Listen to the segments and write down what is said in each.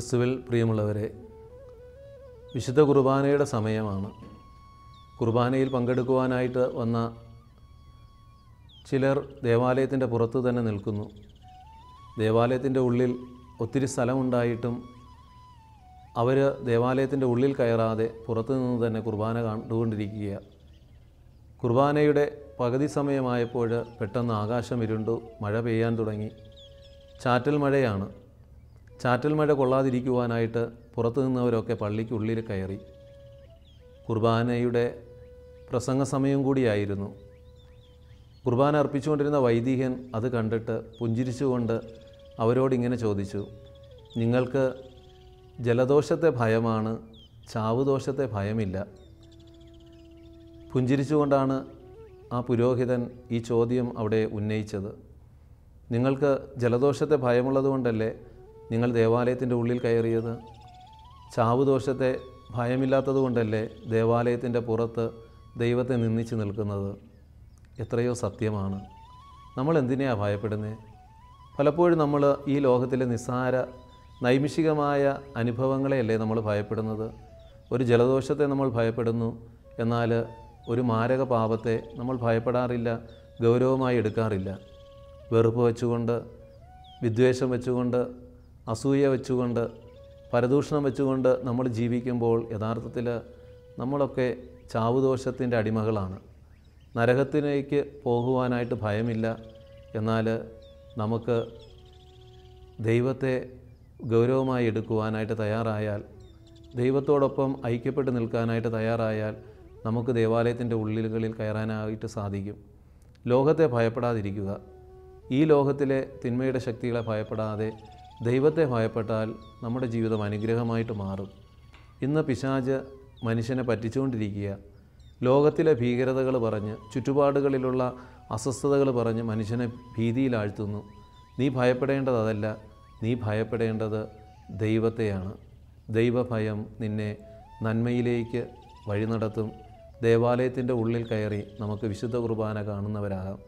ക്രിസ്തുവിൽ പ്രിയമുള്ളവരെ വിശുദ്ധ കുർബാനയുടെ സമയമാണ്. കുർബാനയിൽ പങ്കെടുക്കുവാനായിട്ട് വന്ന ചിലർ ദേവാലയത്തിന്റെ പുറത്ത് തന്നെ നിൽക്കുന്നു. ദേവാലയത്തിന്റെ ഉള്ളിൽ ഒത്തിരി സ്ഥലമുണ്ടായിട്ടും അവർ ദേവാലയത്തിന്റെ ഉള്ളിൽ കയറാതെ പുറത്തു നിന്ന് തന്നെ കുർബാന കണ്ടുകൊണ്ടിരിക്കുക. കുർബാനയുടെ പകുതി സമയമായപ്പോൾ പെട്ടെന്ന് ആകാശം ഇരുണ്ടു മഴ പെയ്യാൻ തുടങ്ങി. ചാറ്റൽ മഴയാണ്. ചാറ്റൽ മഴ കൊള്ളാതിരിക്കുവാനായിട്ട് പുറത്തു നിന്നവരൊക്കെ പള്ളിക്കുള്ളിൽ കയറി. കുർബാനയുടെ പ്രസംഗ സമയം കൂടിയായിരുന്നു. കുർബാന അർപ്പിച്ചുകൊണ്ടിരുന്ന വൈദികൻ അത് കണ്ടിട്ട് പുഞ്ചിരിച്ചുകൊണ്ട് അവരോടിങ്ങനെ ചോദിച്ചു നിങ്ങൾക്ക് ജലദോഷത്തെ ഭയമാണ് ചാവുദോഷത്തെ ഭയമില്ല. പുഞ്ചിരിച്ചുകൊണ്ടാണ് ആ പുരോഹിതൻ ഈ ചോദ്യം അവിടെ ഉന്നയിച്ചത്. നിങ്ങൾക്ക് ജലദോഷത്തെ ഭയമുള്ളതുകൊണ്ടല്ലേ നിങ്ങൾ ദേവാലയത്തിന്റെ ഉള്ളിൽ കയറിയത്? ചാവുദോഷത്തെ ഭയമില്ലാത്തതുകൊണ്ടല്ലേ ദേവാലയത്തിന്റെ പുറത്ത് ദൈവത്തെ നിന്ദിച്ച് നിൽക്കുന്നത്? എത്രയോ സത്യമാണ്. നമ്മൾ എന്തിനെയാണ് ഭയപ്പെടുന്നത് പലപ്പോഴും നമ്മൾ ഈ ലോകത്തിലെ നിസ്സാര നൈമിഷികമായ അനുഭവങ്ങളെയല്ലേ നമ്മൾ ഭയപ്പെടുന്നത്? ഒരു ജലദോഷത്തെ നമ്മൾ ഭയപ്പെടുന്നു എന്നാൽ ഒരു മാരക പാപത്തെ നമ്മൾ ഭയപ്പെടാറില്ല ഗൗരവമായി എടുക്കാറില്ല. വെറുപ്പ് വെച്ചുകൊണ്ട് വിദ്വേഷം വെച്ചുകൊണ്ട് അസൂയ വെച്ചുകൊണ്ട് പരദൂഷണം വെച്ചുകൊണ്ട് നമ്മൾ ജീവിക്കുമ്പോൾ യഥാർത്ഥത്തിൽ നമ്മളൊക്കെ ചാവുദോഷത്തിന്റെ അടിമകളാണ്. നരകത്തിലേക്ക് പോകുവാനായിട്ട് ഭയമില്ല. എന്നാൽ നമുക്ക് ദൈവത്തെ ഗൗരവമായി എടുക്കുവാനായിട്ട് തയ്യാറായാൽ ദൈവത്തോടൊപ്പം ഐക്യപ്പെട്ട് നിൽക്കാനായിട്ട് തയ്യാറായാൽ നമുക്ക് ദേവാലയത്തിന്റെ ഉള്ളിലുകളിൽ കയറാനായിട്ട് സാധിക്കും. ലോകത്തെ ഭയപ്പെടാതിരിക്കുക. ഈ ലോകത്തിലെ തിന്മയുടെ ശക്തികളെ ഭയപ്പെടാതെ ദൈവത്തെ ഭയപ്പെട്ടാൽ നമ്മുടെ ജീവിതം അനുഗ്രഹമായിട്ട് മാറും. ഇന്ന് പിശാജ് മനുഷ്യനെ പറ്റിച്ചുകൊണ്ടിരിക്കുക. ലോകത്തിലെ ഭീകരതകൾ പറഞ്ഞ് ചുറ്റുപാടുകളിലുള്ള അസ്വസ്ഥതകൾ പറഞ്ഞ് മനുഷ്യനെ ഭീതിയിലാഴ്ത്തുന്നു. നീ ഭയപ്പെടേണ്ടത് അതല്ല നീ ഭയപ്പെടേണ്ടത് ദൈവത്തെയാണ്. ദൈവഭയം നിന്നെ നന്മയിലേക്ക് വഴി നടത്തും ദേവാലയത്തിന്റെ ഉള്ളിൽ കയറി നമുക്ക് വിശുദ്ധ കുർബാന കാണുന്നവരാകാം.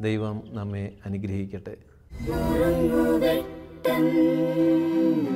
ദൈവം നമ്മെ അനുഗ്രഹിക്കട്ടെ. നുറുങ്ങുവെട്ടം